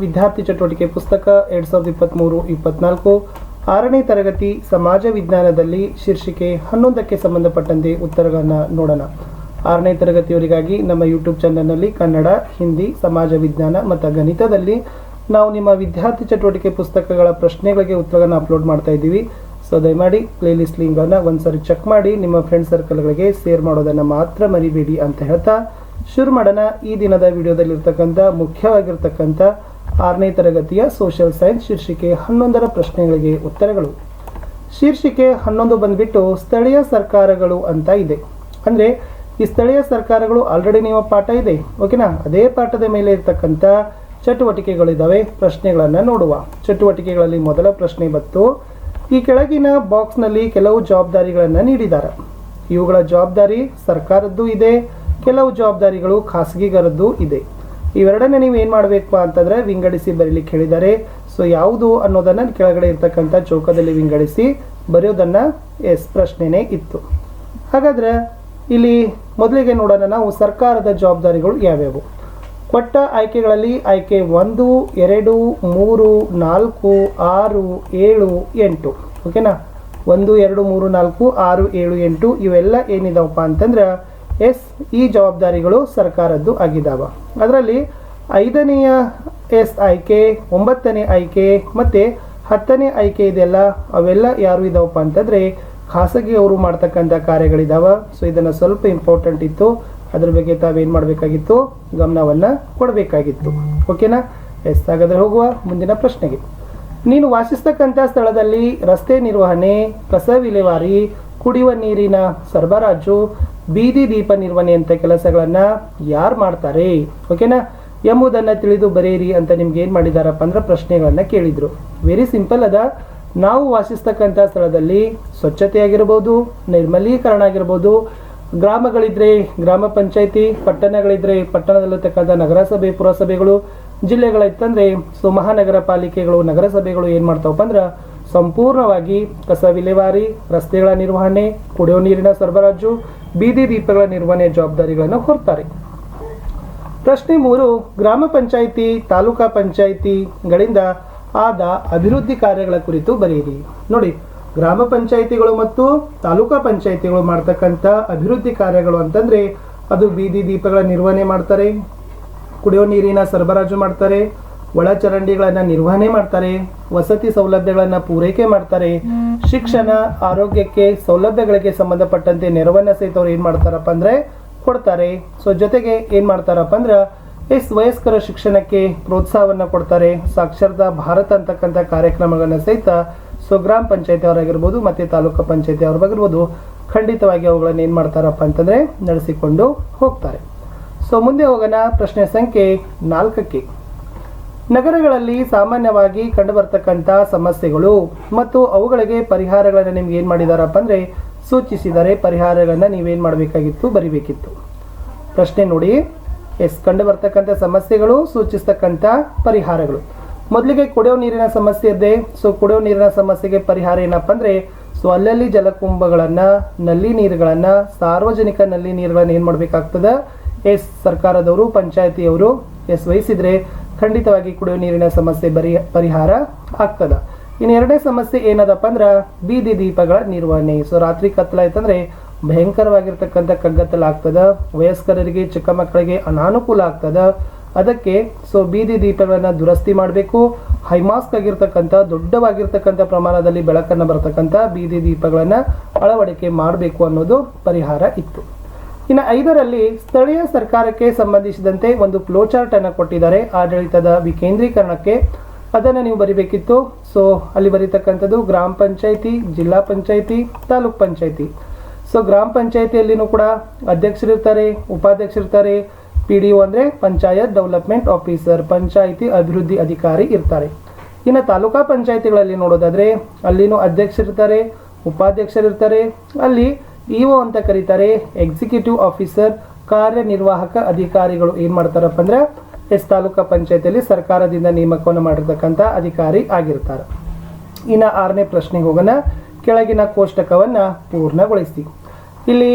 ವಿದ್ಯಾರ್ಥಿ ಚಟುವಟಿಕೆ ಪುಸ್ತಕ ಎರಡ್ ಸಾವಿರದ ಇಪ್ಪತ್ತ್ಮೂರು ಇಪ್ಪತ್ನಾಲ್ಕು. ಆರನೇ ತರಗತಿ ಸಮಾಜ ವಿಜ್ಞಾನದಲ್ಲಿ ಶೀರ್ಷಿಕೆ ಹನ್ನೊಂದಕ್ಕೆ ಸಂಬಂಧಪಟ್ಟಂತೆ ಉತ್ತರಗಳನ್ನು ನೋಡೋಣ. ಆರನೇ ತರಗತಿಯವರಿಗಾಗಿ ನಮ್ಮ ಯೂಟ್ಯೂಬ್ ಚಾನಲ್ನಲ್ಲಿ ಕನ್ನಡ, ಹಿಂದಿ, ಸಮಾಜ ವಿಜ್ಞಾನ ಮತ್ತು ಗಣಿತದಲ್ಲಿ ನಾವು ನಿಮ್ಮ ವಿದ್ಯಾರ್ಥಿ ಚಟುವಟಿಕೆ ಪುಸ್ತಕಗಳ ಪ್ರಶ್ನೆಗಳಿಗೆ ಉತ್ತರಗಳನ್ನು ಅಪ್ಲೋಡ್ ಮಾಡ್ತಾ ಇದ್ದೀವಿ. ಸೊ, ದಯಮಾಡಿ ಪ್ಲೇಲಿಸ್ಟ್ ಲಿಂಕನ್ನು ಒಂದ್ಸರಿ ಚೆಕ್ ಮಾಡಿ, ನಿಮ್ಮ ಫ್ರೆಂಡ್ ಸರ್ಕಲ್ಗಳಿಗೆ ಶೇರ್ ಮಾಡೋದನ್ನು ಮಾತ್ರ ಮರಿಬೇಡಿ ಅಂತ ಹೇಳ್ತಾ ಶುರು ಮಾಡೋಣ. ಈ ದಿನದ ವಿಡಿಯೋದಲ್ಲಿರ್ತಕ್ಕಂಥ ಮುಖ್ಯವಾಗಿರ್ತಕ್ಕಂಥ ಆರನೇ ತರಗತಿಯ ಸೋಷಿಯಲ್ ಸೈನ್ಸ್ ಶೀರ್ಷಿಕೆ ಹನ್ನೊಂದರ ಪ್ರಶ್ನೆಗಳಿಗೆ ಉತ್ತರಗಳು. ಶೀರ್ಷಿಕೆ ಹನ್ನೊಂದು ಬಂದ್ಬಿಟ್ಟು ಸ್ಥಳೀಯ ಸರ್ಕಾರಗಳು ಅಂತ ಇದೆ. ಅಂದರೆ ಈ ಸ್ಥಳೀಯ ಸರ್ಕಾರಗಳು ಆಲ್ರೆಡಿ ನಿಮ್ಮ ಪಾಠ ಇದೆ ಓಕೆನಾ ಅದೇ ಪಾಠದ ಮೇಲೆ ಇರತಕ್ಕಂಥ ಚಟುವಟಿಕೆಗಳಿದ್ದಾವೆ ಪ್ರಶ್ನೆಗಳನ್ನು ನೋಡುವ. ಚಟುವಟಿಕೆಗಳಲ್ಲಿ ಮೊದಲ ಪ್ರಶ್ನೆ ಬತ್ತು ಈ ಕೆಳಗಿನ ಬಾಕ್ಸ್ನಲ್ಲಿ ಕೆಲವು ಜವಾಬ್ದಾರಿಗಳನ್ನು ನೀಡಿದ್ದಾರೆ ಇವುಗಳ ಜವಾಬ್ದಾರಿ ಸರ್ಕಾರದ್ದು ಇದೆ, ಕೆಲವು ಜವಾಬ್ದಾರಿಗಳು ಖಾಸಗಿಗರದ್ದು ಇದೆ. ಇವೆರಡನ್ನ ನೀವು ಏನು ಮಾಡಬೇಕು ಅಂತಂದ್ರೆ ವಿಂಗಡಿಸಿ ಬರೀಲಿಕ್ಕೆ ಹೇಳಿದ್ದಾರೆ. ಸೊ ಯಾವುದು ಅನ್ನೋದನ್ನ ಕೆಳಗಡೆ ಇರ್ತಕ್ಕಂಥ ಚೌಕದಲ್ಲಿ ವಿಂಗಡಿಸಿ ಬರೆಯೋದನ್ನು ಎಸ್ ಪ್ರಶ್ನೆನೇ ಇತ್ತು. ಹಾಗಾದ್ರೆ ಇಲ್ಲಿ ಮೊದಲಿಗೆ ನೋಡೋಣ ನಾವು ಸರ್ಕಾರದ ಜವಾಬ್ದಾರಿಗಳು ಯಾವ್ಯಾವು? ಕೊಟ್ಟ ಆಯ್ಕೆಗಳಲ್ಲಿ ಆಯ್ಕೆ ಒಂದು, ಎರಡು, ಮೂರು, ನಾಲ್ಕು, ಆರು, ಏಳು, ಎಂಟು. ಓಕೆನಾ ಒಂದು, ಎರಡು, ಮೂರು, ನಾಲ್ಕು, ಆರು, ಏಳು, ಎಂಟು ಇವೆಲ್ಲ ಏನಿದಾವಪ್ಪ ಅಂತಂದ್ರೆ ಎಸ್, ಈ ಜವಾಬ್ದಾರಿಗಳು ಸರ್ಕಾರದ್ದು ಆಗಿದ್ದಾವೆ. ಅದರಲ್ಲಿ ಐದನೆಯ ಎಸ್ ಆಯ್ಕೆ, ಒಂಬತ್ತನೇ ಆಯ್ಕೆ ಮತ್ತು ಹತ್ತನೇ ಆಯ್ಕೆ ಇದೆಲ್ಲ, ಅವೆಲ್ಲ ಯಾರು ಇದಾವಪ್ಪ ಅಂತಂದರೆ ಖಾಸಗಿ ಅವರು ಮಾಡ್ತಕ್ಕಂಥ ಕಾರ್ಯಗಳಿದ್ದಾವೆ ಸೊ ಇದನ್ನು ಸ್ವಲ್ಪ ಇಂಪಾರ್ಟೆಂಟ್ ಇತ್ತು. ಅದ್ರ ಬಗ್ಗೆ ತಾವೇನು ಮಾಡಬೇಕಾಗಿತ್ತು? ಗಮನವನ್ನು ಕೊಡಬೇಕಾಗಿತ್ತು. ಓಕೆನಾ ಎಸ್, ಹಾಗಾದರೆ ಹೋಗುವ ಮುಂದಿನ ಪ್ರಶ್ನೆಗೆ. ನೀನು ವಾಸಿಸ್ತಕ್ಕಂಥ ಸ್ಥಳದಲ್ಲಿ ರಸ್ತೆ ನಿರ್ವಹಣೆ, ಕಸ ವಿಲೇವಾರಿ, ಕುಡಿಯುವ ನೀರಿನ ಸರಬರಾಜು ಬೀದಿ ದೀಪ ನಿರ್ವಹಣೆಯಂಥ ಕೆಲಸಗಳನ್ನು ಯಾರು ಮಾಡ್ತಾರೆ? ಓಕೆನಾ ಎಂಬುದನ್ನು ತಿಳಿದು ಬರೆಯಿರಿ ಅಂತ ನಿಮ್ಗೆ ಏನು ಮಾಡಿದಾರಪ್ಪ ಅಂದ್ರೆ ಪ್ರಶ್ನೆಗಳನ್ನು ಕೇಳಿದರು. ವೆರಿ ಸಿಂಪಲ್ ಅದ. ನಾವು ವಾಸಿಸ್ತಕ್ಕಂಥ ಸ್ಥಳದಲ್ಲಿ ಸ್ವಚ್ಛತೆ ಆಗಿರ್ಬೋದು, ನಿರ್ಮಲೀಕರಣ ಆಗಿರ್ಬೋದು. ಗ್ರಾಮಗಳಿದ್ರೆ ಗ್ರಾಮ ಪಂಚಾಯಿತಿ, ಪಟ್ಟಣಗಳಿದ್ರೆ ಪಟ್ಟಣದಲ್ಲಿರ್ತಕ್ಕಂಥ ನಗರಸಭೆ, ಪುರಸಭೆಗಳು ಜಿಲ್ಲೆಗಳಿತ್ತಂದ್ರೆ ಸೊ ಮಹಾನಗರ ಪಾಲಿಕೆಗಳು, ನಗರಸಭೆಗಳು ಏನು ಮಾಡ್ತಾವಪ್ಪ ಅಂದ್ರೆ ಸಂಪೂರ್ಣವಾಗಿ ಕಸ ವಿಲೇವಾರಿ, ರಸ್ತೆಗಳ ನಿರ್ವಹಣೆ ಕುಡಿಯುವ ನೀರಿನ ಸರಬರಾಜು, ಬೀದಿ ದೀಪಗಳ ನಿರ್ವಹಣೆ ಜವಾಬ್ದಾರಿಗಳನ್ನು ಹೊರ್ತಾರೆ ಪ್ರಶ್ನೆ ಮೂರು, ಗ್ರಾಮ ಪಂಚಾಯಿತಿ, ತಾಲೂಕಾ ಪಂಚಾಯಿತಿಗಳಿಂದ ಆದ ಅಭಿವೃದ್ಧಿ ಕಾರ್ಯಗಳ ಕುರಿತು ಬರೆಯಿರಿ. ನೋಡಿ, ಗ್ರಾಮ ಪಂಚಾಯಿತಿಗಳು ಮತ್ತು ತಾಲೂಕಾ ಪಂಚಾಯಿತಿಗಳು ಮಾಡ್ತಕ್ಕಂಥ ಅಭಿವೃದ್ಧಿ ಕಾರ್ಯಗಳು ಅಂತಂದ್ರೆ ಅದು ಬೀದಿ ದೀಪಗಳ ನಿರ್ವಹಣೆ ಮಾಡ್ತಾರೆ, ಕುಡಿಯೋ ನೀರಿನ ಸರಬರಾಜು ಮಾಡ್ತಾರೆ ಒಳಚರಂಡಿಗಳನ್ನು ನಿರ್ವಹಣೆ ಮಾಡ್ತಾರೆ ವಸತಿ ಸೌಲಭ್ಯಗಳನ್ನು ಪೂರೈಕೆ ಮಾಡ್ತಾರೆ ಶಿಕ್ಷಣ ಆರೋಗ್ಯಕ್ಕೆ ಸೌಲಭ್ಯಗಳಿಗೆ ಸಂಬಂಧಪಟ್ಟಂತೆ ನೆರವನ್ನ ಸಹಿತ ಅವ್ರು ಏನು ಮಾಡ್ತಾರಪ್ಪ ಅಂದ್ರೆ ಕೊಡ್ತಾರೆ. ಸೊ ಜೊತೆಗೆ ಏನು ಮಾಡ್ತಾರಪ್ಪ ಅಂದ್ರೆ ಎಸ್ ವಯಸ್ಕರ ಶಿಕ್ಷಣಕ್ಕೆ ಪ್ರೋತ್ಸಾಹವನ್ನ ಕೊಡ್ತಾರೆ. ಸಾಕ್ಷರತಾ ಭಾರತ ಅಂತಕ್ಕಂಥ ಕಾರ್ಯಕ್ರಮಗಳನ್ನ ಸಹಿತ ಸೊ ಗ್ರಾಮ ಪಂಚಾಯತಿ ಅವರಾಗಿರ್ಬೋದು ಮತ್ತೆ ತಾಲೂಕು ಪಂಚಾಯತಿ ಅವ್ರಾಗಿರ್ಬೋದು ಖಂಡಿತವಾಗಿ ಅವುಗಳನ್ನ ಏನು ಮಾಡ್ತಾರಪ್ಪ ಅಂತಂದ್ರೆ ನಡೆಸಿಕೊಂಡು ಹೋಗ್ತಾರೆ. ಸೊ ಮುಂದೆ ಹೋಗೋಣ ಪ್ರಶ್ನೆ ಸಂಖ್ಯೆ ನಾಲ್ಕಕ್ಕೆ. ನಗರಗಳಲ್ಲಿ ಸಾಮಾನ್ಯವಾಗಿ ಕಂಡುಬರ್ತಕ್ಕಂಥ ಸಮಸ್ಯೆಗಳು ಮತ್ತು ಅವುಗಳಿಗೆ ಪರಿಹಾರಗಳನ್ನು ನಿಮ್ಗೆ ಏನು ಮಾಡಿದಾರಪ್ಪ ಅಂದರೆ ಸೂಚಿಸಿದರೆ ಪರಿಹಾರಗಳನ್ನು ನೀವೇನು ಮಾಡಬೇಕಾಗಿತ್ತು, ಬರಿಬೇಕಿತ್ತು. ಪ್ರಶ್ನೆ ನೋಡಿ. ಎಸ್ ಕಂಡು ಬರ್ತಕ್ಕಂಥ ಸಮಸ್ಯೆಗಳು, ಸೂಚಿಸ್ತಕ್ಕಂಥ ಪರಿಹಾರಗಳು. ಮೊದಲಿಗೆ ಕುಡಿಯೋ ನೀರಿನ ಸಮಸ್ಯೆ ಇದೆ ಸೊ ಕುಡಿಯೋ ನೀರಿನ ಸಮಸ್ಯೆಗೆ ಪರಿಹಾರ ಏನಪ್ಪ ಅಂದರೆ, ಸೊ ಅಲ್ಲಲ್ಲಿ ಜಲಕುಂಭಗಳನ್ನು, ನಲ್ಲಿ ನೀರುಗಳನ್ನು, ಸಾರ್ವಜನಿಕ ನಲ್ಲಿ ನೀರುಗಳನ್ನು ಏನು ಮಾಡಬೇಕಾಗ್ತದೆ? ಎಸ್, ಸರ್ಕಾರದವರು, ಪಂಚಾಯತಿಯವರು ಎಸ್, ವಹಿಸಿದ್ರೆ ಖಂಡಿತವಾಗಿ ಕುಡಿಯುವ ನೀರಿನ ಸಮಸ್ಯೆ ಬರಿ, ಪರಿಹಾರ ಆಗ್ತದ. ಇನ್ನು ಎರಡನೇ ಸಮಸ್ಯೆ ಏನದಪ್ಪ ಅಂದ್ರೆ ಬೀದಿ ದೀಪಗಳ ನಿರ್ವಹಣೆ. ಸೊ ರಾತ್ರಿ ಕತ್ತಲಾಯ್ತಂದ್ರೆ ಭಯಂಕರವಾಗಿರ್ತಕ್ಕಂಥ ಕಗ್ಗತ್ತಲ ಆಗ್ತದ, ವಯಸ್ಕರರಿಗೆ, ಚಿಕ್ಕ ಮಕ್ಕಳಿಗೆ ಅನಾನುಕೂಲ ಆಗ್ತದ. ಅದಕ್ಕೆ ಸೊ ಬೀದಿ ದೀಪಗಳನ್ನು ದುರಸ್ತಿ ಮಾಡಬೇಕು. ಹೈಮಾಸ್ಕ್ ಆಗಿರ್ತಕ್ಕಂಥ, ದೊಡ್ಡವಾಗಿರ್ತಕ್ಕಂಥ ಪ್ರಮಾಣದಲ್ಲಿ ಬೆಳಕನ್ನು ಬರತಕ್ಕಂಥ ಬೀದಿ ದೀಪಗಳನ್ನು ಅಳವಡಿಕೆ ಮಾಡಬೇಕು ಅನ್ನೋದು ಪರಿಹಾರ ಇತ್ತು. ಇನ್ನು ಐದರಲ್ಲಿ ಸ್ಥಳೀಯ ಸರ್ಕಾರಕ್ಕೆ ಸಂಬಂಧಿಸಿದಂತೆ ಒಂದು ಫ್ಲೋ ಚಾರ್ಟ್ ಅನ್ನು ಕೊಟ್ಟಿದ್ದಾರೆ ಆಡಳಿತದ ವಿಕೇಂದ್ರೀಕರಣಕ್ಕೆ. ಅದನ್ನು ನೀವು ಬರಿಬೇಕಿತ್ತು. ಸೊ ಅಲ್ಲಿ ಬರೀತಕ್ಕಂಥದ್ದು ಗ್ರಾಮ ಪಂಚಾಯಿತಿ, ಜಿಲ್ಲಾ ಪಂಚಾಯಿತಿ, ತಾಲೂಕ್ ಪಂಚಾಯಿತಿ. ಸೊ ಗ್ರಾಮ ಪಂಚಾಯಿತಿಯಲ್ಲಿನೂ ಕೂಡ ಅಧ್ಯಕ್ಷರಿರ್ತಾರೆ, ಉಪಾಧ್ಯಕ್ಷರಿರ್ತಾರೆ. ಪಿ ಡಿ ಒ ಅಂದರೆ ಪಂಚಾಯತ್ ಡೆವಲಪ್ಮೆಂಟ್ ಆಫೀಸರ್, ಪಂಚಾಯಿತಿ ಅಭಿವೃದ್ಧಿ ಅಧಿಕಾರಿ ಇರ್ತಾರೆ. ಇನ್ನು ತಾಲೂಕಾ ಪಂಚಾಯಿತಿಗಳಲ್ಲಿ ನೋಡೋದಾದರೆ ಅಲ್ಲಿನೂ ಅಧ್ಯಕ್ಷರಿರ್ತಾರೆ, ಉಪಾಧ್ಯಕ್ಷರಿರ್ತಾರೆ. ಅಲ್ಲಿ ಇಒ ಅಂತ ಕರೀತಾರೆ ಎಕ್ಸಿಕ್ಯೂಟಿವ್ ಆಫೀಸರ್ ಕಾರ್ಯನಿರ್ವಾಹಕ ಅಧಿಕಾರಿಗಳು ಏನು ಮಾಡ್ತಾರಪ್ಪ ಅಂದ್ರೆ ಎಸ್ ತಾಲೂಕಾ ಪಂಚಾಯತಿಯಲ್ಲಿ ಸರ್ಕಾರದಿಂದ ನೇಮಕವನ್ನು ಮಾಡಿರ್ತಕ್ಕಂಥ ಅಧಿಕಾರಿ ಆಗಿರ್ತಾರೆ. ಇನ್ನು ಆರನೇ ಪ್ರಶ್ನೆಗೆ ಹೋಗೋಣ. ಕೆಳಗಿನ ಕೋಷ್ಟಕವನ್ನು ಪೂರ್ಣಗೊಳಿಸಿ. ಇಲ್ಲಿ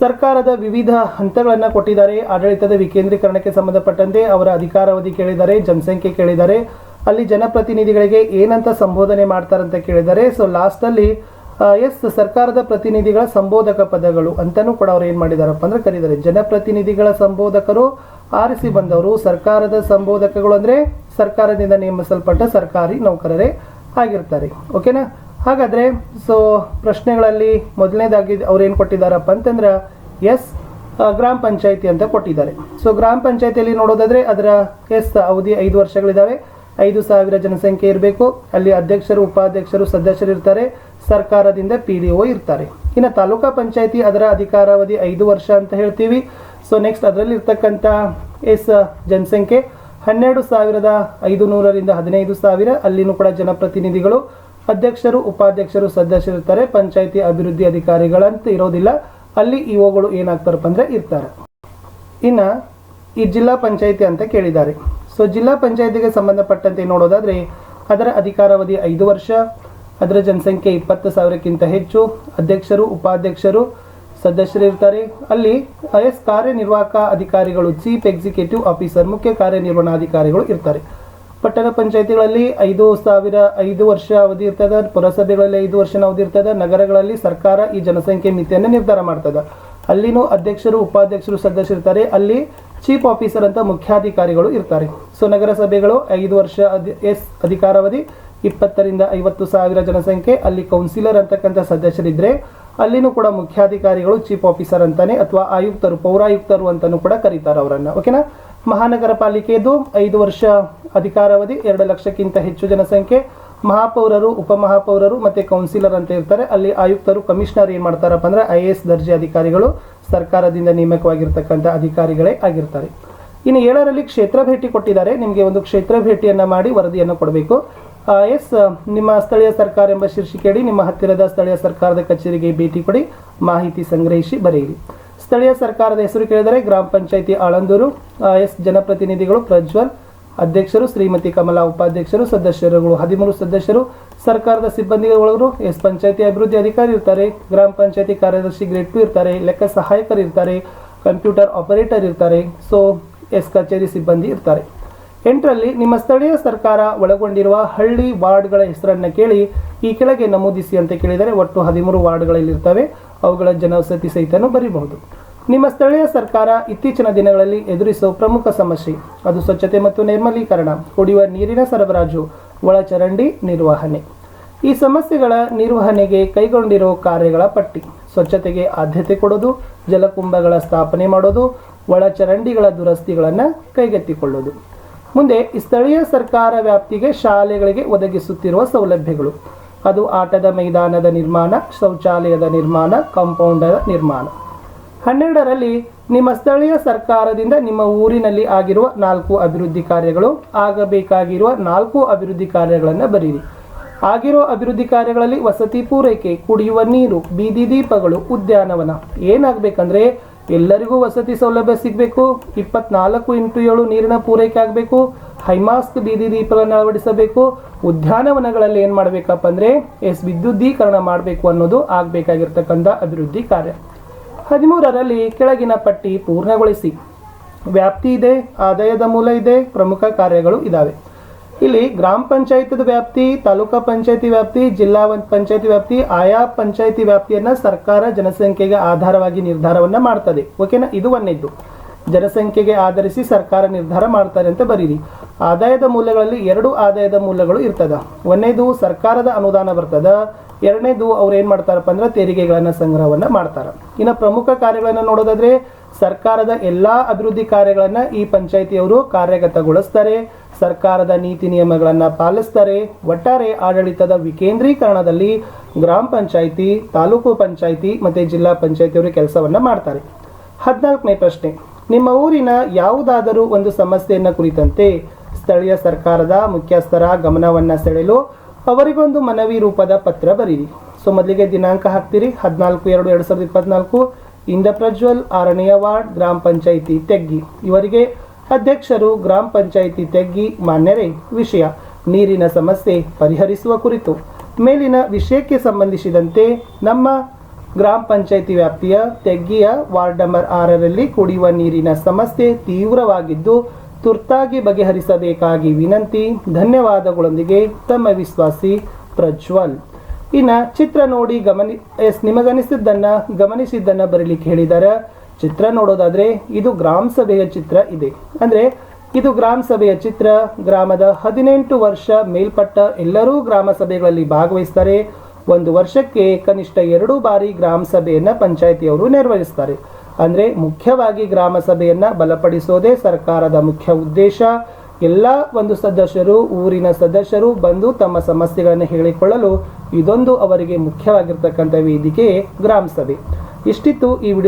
ಸರ್ಕಾರದ ವಿವಿಧ ಹಂತಗಳನ್ನು ಕೊಟ್ಟಿದ್ದಾರೆ. ಆಡಳಿತದ ವಿಕೇಂದ್ರೀಕರಣಕ್ಕೆ ಸಂಬಂಧಪಟ್ಟಂತೆ ಅವರ ಅಧಿಕಾರಾವಧಿ ಕೇಳಿದ್ದಾರೆ, ಜನಸಂಖ್ಯೆ ಕೇಳಿದ್ದಾರೆ. ಅಲ್ಲಿ ಜನಪ್ರತಿನಿಧಿಗಳಿಗೆ ಏನಂತ ಸಂಬೋಧನೆ ಮಾಡ್ತಾರಂತ ಕೇಳಿದ್ದಾರೆ. ಸೊ ಲಾಸ್ಟಲ್ಲಿ ಎಸ್, ಸರ್ಕಾರದ ಪ್ರತಿನಿಧಿಗಳ ಸಂಬೋಧಕ ಪದಗಳು. ಅಂತಲೂ ಕೂಡ ಅವ್ರು ಏನು ಮಾಡಿದಾರಪ್ಪ ಅಂದ್ರೆ ಕರೀತಾರೆ. ಜನಪ್ರತಿನಿಧಿಗಳ ಸಂಬೋಧಕರು ಆರಿಸಿ ಬಂದವರು. ಸರ್ಕಾರದ ಸಂಬೋಧಕಗಳು ಅಂದರೆ ಸರ್ಕಾರದಿಂದ ನೇಮಿಸಲ್ಪಟ್ಟ ಸರ್ಕಾರಿ ನೌಕರರೇ ಆಗಿರ್ತಾರೆ. ಓಕೆನಾ? ಹಾಗಾದರೆ ಸೊ ಪ್ರಶ್ನೆಗಳಲ್ಲಿ ಮೊದಲನೇದಾಗಿ ಅವ್ರು ಏನು ಕೊಟ್ಟಿದ್ದಾರಪ್ಪ ಅಂತಂದ್ರೆ, ಎಸ್ ಗ್ರಾಮ ಪಂಚಾಯಿತಿ ಅಂತ ಕೊಟ್ಟಿದ್ದಾರೆ. ಸೊ ಗ್ರಾಮ ಪಂಚಾಯಿತಿಯಲ್ಲಿ ನೋಡೋದಾದ್ರೆ ಅದರ ಎಸ್ ಅವಧಿ ಐದು ವರ್ಷಗಳಿದ್ದಾವೆ ಐದು ಸಾವಿರ ಜನಸಂಖ್ಯೆ ಇರಬೇಕು. ಅಲ್ಲಿ ಅಧ್ಯಕ್ಷರು, ಉಪಾಧ್ಯಕ್ಷರು ಸದಸ್ಯರು ಇರ್ತಾರೆ ಸರ್ಕಾರದಿಂದ ಪಿ ಡಿ ಒ ಇರ್ತಾರೆ. ಇನ್ನು ತಾಲೂಕಾ ಪಂಚಾಯತಿ ಅದರ ಅಧಿಕಾರಾವಧಿ ಐದು ವರ್ಷ ಅಂತ ಹೇಳ್ತೀವಿ. ಸೊ ನೆಕ್ಸ್ಟ್ ಅದರಲ್ಲಿ ಇರ್ತಕ್ಕಂಥ ಎಸ್ ಜನಸಂಖ್ಯೆ ಹನ್ನೆರಡು ಸಾವಿರದ ಐದು ನೂರರಿಂದ ಹದಿನೈದು ಸಾವಿರ. ಅಲ್ಲಿನೂ ಕೂಡ ಜನಪ್ರತಿನಿಧಿಗಳು, ಅಧ್ಯಕ್ಷರು, ಉಪಾಧ್ಯಕ್ಷರು ಸದಸ್ಯರು ಇರ್ತಾರೆ ಪಂಚಾಯತಿ ಅಭಿವೃದ್ಧಿ ಅಧಿಕಾರಿಗಳಂತ ಇರೋದಿಲ್ಲ. ಅಲ್ಲಿ ಇಒಗಳು ಏನಾಗ್ತಾರಪ್ಪ ಅಂದ್ರೆ ಇರ್ತಾರೆ. ಇನ್ನು ಈ ಜಿಲ್ಲಾ ಪಂಚಾಯತಿ ಅಂತ ಕೇಳಿದ್ದಾರೆ. ಸೊ ಜಿಲ್ಲಾ ಪಂಚಾಯತಿಗೆ ಸಂಬಂಧಪಟ್ಟಂತೆ ನೋಡೋದಾದ್ರೆ, ಅದರ ಅಧಿಕಾರಾವಧಿ ಐದು ವರ್ಷ, ಅದರ ಜನಸಂಖ್ಯೆ ಇಪ್ಪತ್ತು ಸಾವಿರಕ್ಕಿಂತ ಹೆಚ್ಚು, ಅಧ್ಯಕ್ಷರು, ಉಪಾಧ್ಯಕ್ಷರು, ಸದಸ್ಯರು ಇರ್ತಾರೆ. ಅಲ್ಲಿ ಎಸ್ ಕಾರ್ಯನಿರ್ವಾಹಕ ಅಧಿಕಾರಿಗಳು, ಚೀಫ್ ಎಕ್ಸಿಕ್ಯೂಟಿವ್ ಆಫೀಸರ್, ಮುಖ್ಯ ಕಾರ್ಯನಿರ್ವಹಣಾಧಿಕಾರಿಗಳು ಇರ್ತಾರೆ. ಪಟ್ಟಣ ಪಂಚಾಯತಿಗಳಲ್ಲಿ ಐದು ಸಾವಿರ ಐದು ವರ್ಷ ಅವಧಿ ಇರ್ತದ, ಪುರಸಭೆಗಳಲ್ಲಿ ಐದು ವರ್ಷನ ಅವಧಿ ಇರ್ತದ, ನಗರಗಳಲ್ಲಿ ಸರ್ಕಾರ ಈ ಜನಸಂಖ್ಯೆ ಮಿತಿಯನ್ನು ನಿರ್ಧಾರ ಮಾಡ್ತದೆ. ಅಲ್ಲಿನೂ ಅಧ್ಯಕ್ಷರು, ಉಪಾಧ್ಯಕ್ಷರು ಸದಸ್ಯರು ಇರ್ತಾರೆ ಅಲ್ಲಿ ಚೀಫ್ ಆಫೀಸರ್ ಅಂತ ಮುಖ್ಯಾಧಿಕಾರಿಗಳು ಇರ್ತಾರೆ. ಸೊ, ನಗರಸಭೆಗಳು ಐದು ವರ್ಷ ಎಸ್ ಅಧಿಕಾರಾವಧಿ, ಇಪ್ಪತ್ತರಿಂದ ಐವತ್ತು ಸಾವಿರ ಜನಸಂಖ್ಯೆ, ಅಲ್ಲಿ ಕೌನ್ಸಿಲರ್ ಅಂತಕ್ಕಂಥ ಸದಸ್ಯರಿದ್ರೆ, ಅಲ್ಲಿನೂ ಕೂಡ ಮುಖ್ಯಾಧಿಕಾರಿಗಳು ಚೀಫ್ ಆಫೀಸರ್ ಅಂತಾನೆ ಅಥವಾ ಆಯುಕ್ತರು, ಪೌರಾಯುಕ್ತರು ಅಂತಲೂ ಕೂಡ ಕರೀತಾರೆ ಅವರನ್ನ ಓಕೆನಾ ಮಹಾನಗರ ಪಾಲಿಕೆಯದು ಐದು ವರ್ಷ ಅಧಿಕಾರಾವಧಿ, ಎರಡು ಲಕ್ಷಕ್ಕಿಂತ ಹೆಚ್ಚು ಜನಸಂಖ್ಯೆ, ಮಹಾಪೌರರು, ಉಪಮಹಾಪೌರರು ಮತ್ತೆ ಕೌನ್ಸಿಲರ್ ಅಂತ ಇರ್ತಾರೆ. ಅಲ್ಲಿ ಆಯುಕ್ತರು, ಕಮಿಷನರ್ ಏನು ಮಾಡ್ತಾರಪ್ಪ ಅಂದ್ರೆ ಐ ಎ ಎಸ್ ದರ್ಜೆ ಅಧಿಕಾರಿಗಳು ಸರ್ಕಾರದಿಂದ ನೇಮಕವಾಗಿರ್ತಕ್ಕಂಥ ಅಧಿಕಾರಿಗಳೇ ಆಗಿರ್ತಾರೆ. ಇನ್ನು ಏಳರಲ್ಲಿ ಕ್ಷೇತ್ರ ಭೇಟಿ ಕೊಟ್ಟಿದ್ದಾರೆ. ನಿಮಗೆ ಒಂದು ಕ್ಷೇತ್ರ ಭೇಟಿಯನ್ನ ಮಾಡಿ ವರದಿಯನ್ನು ಕೊಡಬೇಕು. ಎಸ್, ನಿಮ್ಮ ಸ್ಥಳೀಯ ಸರ್ಕಾರ ಎಂಬ ಶೀರ್ಷಿಕೆಯಡಿ ನಿಮ್ಮ ಹತ್ತಿರದ ಸ್ಥಳೀಯ ಸರ್ಕಾರದ ಕಚೇರಿಗೆ ಭೇಟಿ ಕೊಡಿ, ಮಾಹಿತಿ ಸಂಗ್ರಹಿಸಿ ಬರೆಯಿರಿ. ಸ್ಥಳೀಯ ಸರ್ಕಾರದ ಹೆಸರು ಕೇಳಿದರೆ ಗ್ರಾಮ ಪಂಚಾಯಿತಿ ಆಳಂದೂರು ಎಸ್, ಜನಪ್ರತಿನಿಧಿಗಳು ಪ್ರಜ್ವಲ್ ಅಧ್ಯಕ್ಷರು, ಶ್ರೀಮತಿ ಕಮಲಾ ಉಪಾಧ್ಯಕ್ಷರು, ಸದಸ್ಯರುಗಳು, ಹದಿಮೂರು ಸದಸ್ಯರು, ಸರ್ಕಾರದ ಸಿಬ್ಬಂದಿಗಳು ಎಸ್ ಪಂಚಾಯತಿ ಅಭಿವೃದ್ಧಿ ಅಧಿಕಾರಿ ಇರ್ತಾರೆ, ಗ್ರಾಮ ಪಂಚಾಯತಿ ಕಾರ್ಯದರ್ಶಿ ಗ್ರೇಡ್ ಟು ಇರ್ತಾರೆ, ಲೆಕ್ಕ ಸಹಾಯಕರು ಇರ್ತಾರೆ, ಕಂಪ್ಯೂಟರ್ ಆಪರೇಟರ್ ಇರ್ತಾರೆ, ಸೊ ಎಸ್ ಕಚೇರಿ ಸಿಬ್ಬಂದಿ ಇರ್ತಾರೆ. ಎಂಟರಲ್ಲಿ, ನಿಮ್ಮ ಸ್ಥಳೀಯ ಸರ್ಕಾರ ಒಳಗೊಂಡಿರುವ ಹಳ್ಳಿ ವಾರ್ಡ್ಗಳ ಹೆಸರನ್ನು ಕೇಳಿ ಈ ಕೆಳಗೆ ನಮೂದಿಸಿ ಅಂತ ಕೇಳಿದರೆ ಒಟ್ಟು ಹದಿಮೂರು ವಾರ್ಡ್ಗಳಲ್ಲಿರ್ತವೆ, ಅವುಗಳ ಜನವಸತಿ ಸಹಿತನೂ ಬರೀಬಹುದು. ನಿಮ್ಮ ಸ್ಥಳೀಯ ಸರ್ಕಾರ ಇತ್ತೀಚಿನ ದಿನಗಳಲ್ಲಿ ಎದುರಿಸುವ ಪ್ರಮುಖ ಸಮಸ್ಯೆ. ಅದು ಸ್ವಚ್ಛತೆ ಮತ್ತು ನಿರ್ಮಲೀಕರಣ, ಕುಡಿಯುವ ನೀರಿನ ಸರಬರಾಜು, ಒಳಚರಂಡಿ ನಿರ್ವಹಣೆ. ಈ ಸಮಸ್ಯೆಗಳ ನಿರ್ವಹಣೆಗೆ ಕೈಗೊಂಡಿರುವ ಕಾರ್ಯಗಳ ಪಟ್ಟಿ. ಸ್ವಚ್ಛತೆಗೆ ಆದ್ಯತೆ ಕೊಡೋದು, ಜಲಕುಂಭಗಳ ಸ್ಥಾಪನೆ ಮಾಡೋದು, ಒಳಚರಂಡಿಗಳ ದುರಸ್ತಿಗಳನ್ನು ಕೈಗೆತ್ತಿಕೊಳ್ಳೋದು. ಮುಂದೆ ಸ್ಥಳೀಯ ಸರ್ಕಾರ ವ್ಯಾಪ್ತಿಗೆ ಶಾಲೆಗಳಿಗೆ ಒದಗಿಸುತ್ತಿರುವ ಸೌಲಭ್ಯಗಳು. ಅದು ಆಟದ ಮೈದಾನದ ನಿರ್ಮಾಣ, ಶೌಚಾಲಯದ ನಿರ್ಮಾಣ ಕಾಂಪೌಂಡರ ನಿರ್ಮಾಣ. ಹನ್ನೆರಡರಲ್ಲಿ ನಿಮ್ಮ ಸ್ಥಳೀಯ ಸರ್ಕಾರದಿಂದ ನಿಮ್ಮ ಊರಿನಲ್ಲಿ ಆಗಿರುವ ನಾಲ್ಕು ಅಭಿವೃದ್ಧಿ ಕಾರ್ಯಗಳು ಆಗಬೇಕಾಗಿರುವ ನಾಲ್ಕು ಅಭಿವೃದ್ಧಿ ಕಾರ್ಯಗಳನ್ನು ಬರೀರಿ. ಆಗಿರೋ ಅಭಿವೃದ್ಧಿ ಕಾರ್ಯಗಳಲ್ಲಿ ವಸತಿ ಪೂರೈಕೆ, ಕುಡಿಯುವ ನೀರು, ಬೀದಿ ದೀಪಗಳು, ಉದ್ಯಾನವನ. ಏನಾಗಬೇಕಂದ್ರೆ ಎಲ್ಲರಿಗೂ ವಸತಿ ಸೌಲಭ್ಯ ಸಿಗಬೇಕು, ಇಪ್ಪತ್ನಾಲ್ಕು ಇಂಟು ಏಳು ನೀರಿನ ಪೂರೈಕೆ ಆಗಬೇಕು, ಹೈಮಾಸ್ಕ್ ಬೀದಿ ದೀಪಗಳನ್ನು ಅಳವಡಿಸಬೇಕು, ಉದ್ಯಾನವನಗಳಲ್ಲಿ ಏನು ಮಾಡಬೇಕಪ್ಪ ಅಂದರೆ ಎಸ್ ವಿದ್ಯುದ್ದೀಕರಣ ಮಾಡಬೇಕು ಅನ್ನೋದು ಆಗಬೇಕಾಗಿರ್ತಕ್ಕಂಥ ಅಭಿವೃದ್ಧಿ ಕಾರ್ಯ. ಹದಿಮೂರರಲ್ಲಿ ಕೆಳಗಿನ ಪಟ್ಟಿ ಪೂರ್ಣಗೊಳಿಸಿ. ವ್ಯಾಪ್ತಿ ಇದೆ, ಆದಾಯದ ಮೂಲ ಇದೆ, ಪ್ರಮುಖ ಕಾರ್ಯಗಳು ಇದ್ದಾವೆ ಇಲ್ಲಿ ಗ್ರಾಮ ಪಂಚಾಯತದ ವ್ಯಾಪ್ತಿ, ತಾಲೂಕಾ ಪಂಚಾಯತಿ ವ್ಯಾಪ್ತಿ, ಜಿಲ್ಲಾ ಪಂಚಾಯತಿ ವ್ಯಾಪ್ತಿ, ಆಯಾ ಪಂಚಾಯತಿ ವ್ಯಾಪ್ತಿಯನ್ನ ಸರ್ಕಾರ ಜನಸಂಖ್ಯೆಗೆ ಆಧಾರವಾಗಿ ನಿರ್ಧಾರವನ್ನ ಮಾಡ್ತದೆ. ಓಕೆನಾ? ಇದು ಒಂದಿದ್ದು. ಜನಸಂಖ್ಯೆಗೆ ಆಧರಿಸಿ ಸರ್ಕಾರ ನಿರ್ಧಾರ ಮಾಡ್ತಾರೆ ಅಂತ ಬರೀರಿ. ಆದಾಯದ ಮೂಲಗಳಲ್ಲಿ ಎರಡು ಆದಾಯದ ಮೂಲಗಳು ಇರ್ತದ. ಒಂದೇದು ಸರ್ಕಾರದ ಅನುದಾನ ಬರ್ತದ. ಎರಡನೇದು ಅವ್ರು ಏನು ಮಾಡ್ತಾರಪ್ಪ ಅಂದ್ರೆ ತೆರಿಗೆಗಳನ್ನ ಸಂಗ್ರಹವನ್ನ ಮಾಡ್ತಾರೆ. ಇನ್ನು ಪ್ರಮುಖ ಕಾರ್ಯಗಳನ್ನ ನೋಡೋದಾದ್ರೆ ಸರ್ಕಾರದ ಎಲ್ಲಾ ಅಭಿವೃದ್ಧಿ ಕಾರ್ಯಗಳನ್ನ ಈ ಪಂಚಾಯಿತಿಯವರು ಕಾರ್ಯಗತಗೊಳಿಸ್ತಾರೆ. ಸರ್ಕಾರದ ನೀತಿ ನಿಯಮಗಳನ್ನ ಪಾಲಿಸ್ತಾರೆ. ಒಟ್ಟಾರೆ ಆಡಳಿತದ ವಿಕೇಂದ್ರೀಕರಣದಲ್ಲಿ ಗ್ರಾಮ ಪಂಚಾಯಿತಿ, ತಾಲೂಕು ಪಂಚಾಯಿತಿ ಮತ್ತೆ ಜಿಲ್ಲಾ ಪಂಚಾಯಿತಿಯವರು ಕೆಲಸವನ್ನ ಮಾಡ್ತಾರೆ. ಹದಿನಾಲ್ಕನೇ ಪ್ರಶ್ನೆ, ನಿಮ್ಮ ಊರಿನ ಯಾವುದಾದರೂ ಒಂದು ಸಮಸ್ಯೆಯನ್ನ ಕುರಿತಂತೆ ಸ್ಥಳೀಯ ಸರ್ಕಾರದ ಮುಖ್ಯಸ್ಥರ ಗಮನವನ್ನ ಸೆಳೆಯಲು ಅವರಿಗೊಂದು ಮನವಿ ರೂಪದ ಪತ್ರ ಬರೀರಿ. ಸೊ ಮೊದಲಿಗೆ ದಿನಾಂಕ ಹಾಕ್ತೀರಿ. ಹದಿನಾಲ್ಕು ಎರಡು ಎರಡು ಸಾವಿರದ ಇಪ್ಪತ್ನಾಲ್ಕು. ಇಂದ ಪ್ರಜ್ವಲ್ ಆರನೆಯ ವಾರ್ಡ್, ಗ್ರಾಮ ಪಂಚಾಯಿತಿ ತೆಗ್ಗಿ. ಇವರಿಗೆ ಅಧ್ಯಕ್ಷರು, ಗ್ರಾಮ ಪಂಚಾಯಿತಿ ತೆಗ್ಗಿ ಮಾನ್ಯರೇ, ವಿಷಯ. ನೀರಿನ ಸಮಸ್ಯೆ ಪರಿಹರಿಸುವ ಕುರಿತು. ಮೇಲಿನ ವಿಷಯಕ್ಕೆ ಸಂಬಂಧಿಸಿದಂತೆ ನಮ್ಮ ಗ್ರಾಮ ಪಂಚಾಯಿತಿ ವ್ಯಾಪ್ತಿಯ ತೆಗ್ಗಿಯ ವಾರ್ಡ್ ನಂಬರ್ ಆರರಲ್ಲಿ ಕುಡಿಯುವ ನೀರಿನ ಸಮಸ್ಯೆ ತೀವ್ರವಾಗಿದ್ದು ತುರ್ತಾಗಿ ಬಗೆಹರಿಸಬೇಕಾಗಿ ವಿನಂತಿ, ಧನ್ಯವಾದಗಳೊಂದಿಗೆ ತಮ್ಮ ವಿಶ್ವಾಸಿ ಪ್ರಜ್ವಲ್. ಇನ್ನು ಚಿತ್ರ ನೋಡಿ ಗಮನಿ, ಎಸ್, ನಿಮಗನಿಸಿದ್ದನ್ನ, ಗಮನಿಸಿದ್ದನ್ನು ಬರೀಲಿಕ್ಕೆ ಹೇಳಿದ್ದಾರೆ ಚಿತ್ರ ನೋಡೋದಾದರೆ ಇದು ಗ್ರಾಮ ಸಭೆಯ ಚಿತ್ರ ಇದೆ. ಅಂದರೆ ಇದು ಗ್ರಾಮ ಸಭೆಯ ಚಿತ್ರ. ಗ್ರಾಮದ ಹದಿನೆಂಟು ವರ್ಷ ಮೇಲ್ಪಟ್ಟ ಎಲ್ಲರೂ ಗ್ರಾಮ ಸಭೆಗಳಲ್ಲಿ ಭಾಗವಹಿಸ್ತಾರೆ. ಒಂದು ವರ್ಷಕ್ಕೆ ಕನಿಷ್ಠ ಎರಡು ಬಾರಿ ಗ್ರಾಮ ಸಭೆಯನ್ನ ಪಂಚಾಯತಿಯವರು ನಿರ್ವಹಿಸ್ತಾರೆ. ಅಂದ್ರೆ ಮುಖ್ಯವಾಗಿ ಗ್ರಾಮ ಸಭೆಯನ್ನು ಬಲಪಡಿಸೋದೇ ಸರ್ಕಾರದ ಮುಖ್ಯ ಉದ್ದೇಶ. ಎಲ್ಲ ಒಂದು ಸದಸ್ಯರು, ಊರಿನ ಸದಸ್ಯರು ಬಂದು ತಮ್ಮ ಸಮಸ್ಯೆಗಳನ್ನು ಹೇಳಿಕೊಳ್ಳಲು ಇದೊಂದು ಅವರಿಗೆ ಮುಖ್ಯವಾಗಿರ್ತಕ್ಕಂಥ ವೇದಿಕೆ ಗ್ರಾಮ ಸಭೆ ಇಷ್ಟಿತ್ತು ಈ ವಿಡಿಯೋ